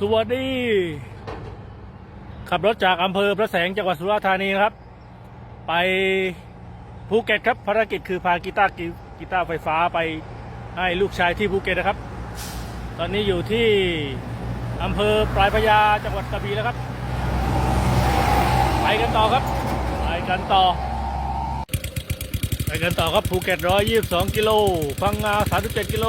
สวัสดี ขับรถจากอำเภอพระแสงจังหวัดสุราษฎร์ธานีนะครับ ไปภูเก็ตครับภารกิจคือพากีตาร์กีตาร์ไฟฟ้าไปให้ลูกชายที่ภูเก็ตนะครับ ตอนนี้อยู่ที่อำเภอปลายพระยาจังหวัดกระบี่แล้วครับ ไปกันต่อครับ ไปกันต่อ ไปกันต่อครับภูเก็ต122 กิโลพังงา37กิโล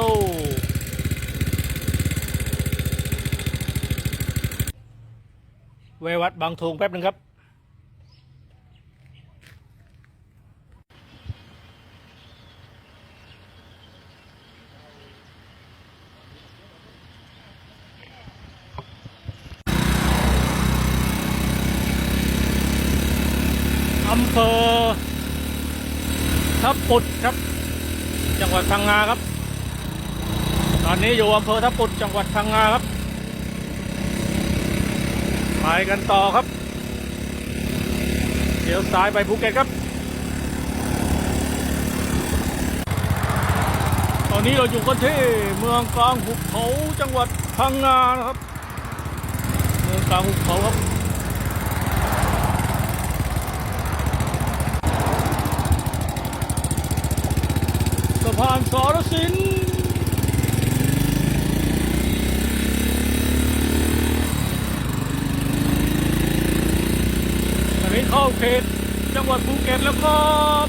เววัดบางทงแป๊บหนึ่งครับอำเภอทับปุดครับ จังหวัดพังงาครับ ตอนนี้อยู่อำเภอทับปุดจังหวัดพังงาครับ ไปกันต่อครับเดี๋ยวซ้ายไปภูเก็ตครับ ตอนนี้เราอยู่กันที่เมืองกลางหุบเขาจังหวัดพังงานะครับ เมืองกลางหุบเขาครับสะพานสรสิน เข้าเขตจังหวัดภูเก็ตแล้วครับ